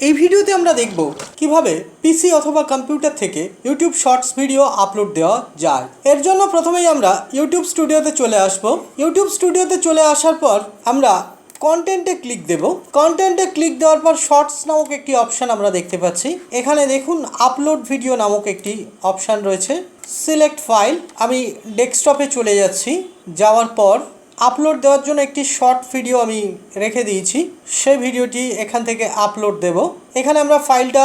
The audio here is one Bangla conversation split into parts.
এই ভিডিওতে আমরা দেখব কীভাবে পিসি অথবা কম্পিউটার থেকে ইউটিউব শর্টস ভিডিও আপলোড দেওয়া যায়। এর জন্য প্রথমেই আমরা ইউটিউব স্টুডিওতে চলে আসব। ইউটিউব স্টুডিওতে চলে আসার পর আমরা কন্টেন্টে ক্লিক দেব। কন্টেন্টে ক্লিক দেওয়ার পর শর্টস নামক একটি অপশান আমরা দেখতে পাচ্ছি। এখানে দেখুন আপলোড ভিডিও নামক একটি অপশান রয়েছে। সিলেক্ট ফাইল আমি ডেস্কটপে চলে যাচ্ছি। যাওয়ার পর আপলোড দেওয়ার জন্য একটি শর্ট ভিডিও আমি রেখে দিয়েছি। সেই ভিডিওটি এখান থেকে আপলোড দেব। এখানে আমরা ফাইলটা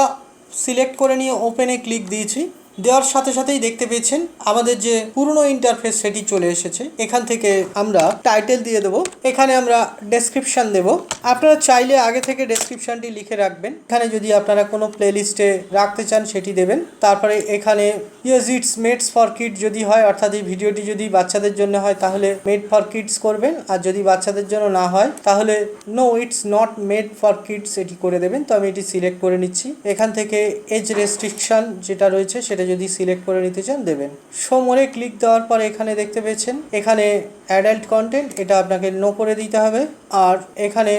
সিলেক্ট করে নিয়ে ওপেনে ক্লিক দিয়েছি। দেওয়ার সাথে সাথেই দেখতে পেয়েছেন আমাদের যে পুরনো ইন্টারফেস সেটি চলে এসেছে। এখান থেকে আমরা টাইটেল দিয়ে দেবো। এখানে আমরা ডেসক্রিপশন দেব। আপনারা চাইলে আগে থেকে ডেসক্রিপশনটি লিখে রাখবেন। এখানে যদি আপনারা কোনো প্লেলিস্টে রাখতে চান, সেটি দেবেন। তারপরে এখানে yes it's made for kids যদি হয়, অর্থাৎ এই ভিডিওটি যদি বাচ্চাদের জন্য হয়, তাহলে মেড ফর কিডস করবেন। আর যদি বাচ্চাদের জন্য না হয়, তাহলে no it's not made for kids এটি করে দেবেন। তো আমি এটি সিলেক্ট করে নিচ্ছি। এখান থেকে এজ রেস্ট্রিকশন যেটা রয়েছে, সেটা যদি সিলেক্ট করে নিতে চান, দেবেন। শো মোরে ক্লিক দেওয়ার পর এখানে দেখতে পেয়েছেন, এখানে অ্যাডাল্ট কন্টেন্ট এটা আপনাকে নো করে দিতে হবে। আর এখানে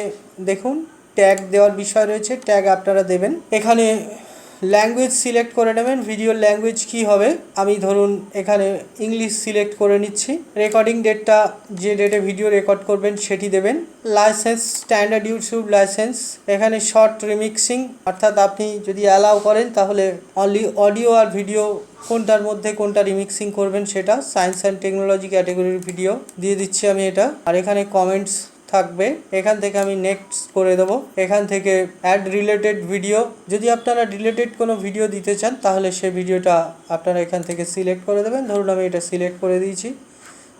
দেখুন ট্যাগ দেওয়ার বিষয় রয়েছে ট্যাগ আপনারা দেবেন। এখানে ল্যাঙ্গুয়েজ সিলেক্ট করে নেবেন ভিডিওর ল্যাঙ্গুয়েজ কি হবে? আমি ধরুন এখানে ইংলিশ সিলেক্ট করে নিচ্ছি। রেকর্ডিং ডেটটা যে ডেটে ভিডিও রেকর্ড করবেন, সেটি দেবেন। লাইসেন্স স্ট্যান্ডার্ড ইউটিউব লাইসেন্স এখানে শর্ট রিমিক্সিং অর্থাৎ আপনি যদি অ্যালাউ করেন, তাহলে অনলি অডিও আর ভিডিও কোনটার মধ্যে কোনটা রিমিক্সিং করবেন, সেটা সায়েন্স অ্যান্ড টেকনোলজি ক্যাটাগরির ভিডিও দিয়ে দিচ্ছি আমি এটা। আর এখানে কমেন্টস থাকবে, এখান থেকে আমি নেক্সট করে দেবো। এখান থেকে অ্যাড রিলেটেড ভিডিও যদি আপনারা রিলেটেড কোনো ভিডিও দিতে চান, তাহলে সে ভিডিওটা আপনারা এখান থেকে সিলেক্ট করে দেবেন। ধরুন আমি এটা সিলেক্ট করে দিয়েছি।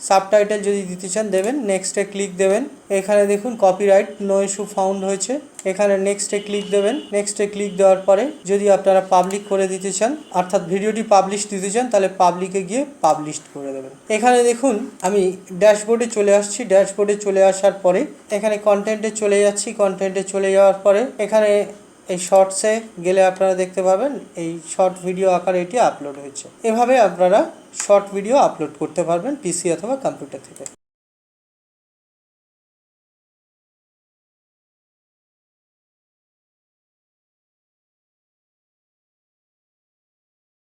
সাবটাইটেল যদি দিতে চান, দেবেন। নেক্সটে ক্লিক দেবেন। এখানে দেখুন কপিরাইট নো ইস্যু ফাউন্ড হয়েছে। এখানে নেক্সটে ক্লিক দেবেন। নেক্সটে ক্লিক দেওয়ার পরে যদি আপনারা পাবলিক করে দিতে চান, অর্থাৎ ভিডিওটি পাবলিশ দিতে চান, তাহলে পাবলিকে গিয়ে পাবলিশ করে দেবেন। এখানে দেখুন, আমি ড্যাশবোর্ডে চলে আসছি। ড্যাশবোর্ডে চলে আসার পরে এখানে কন্টেন্টে চলে যাচ্ছি। কন্টেন্টে চলে যাওয়ার পরে এখানে এই শর্টসে গেলে আপনারা দেখতে পাবেন এই শর্ট ভিডিও আকারে এটি আপলোড হয়েছে। এভাবে আপনারা শর্ট ভিডিও আপলোড করতে পারবেন পিসি অথবা কম্পিউটার থেকে।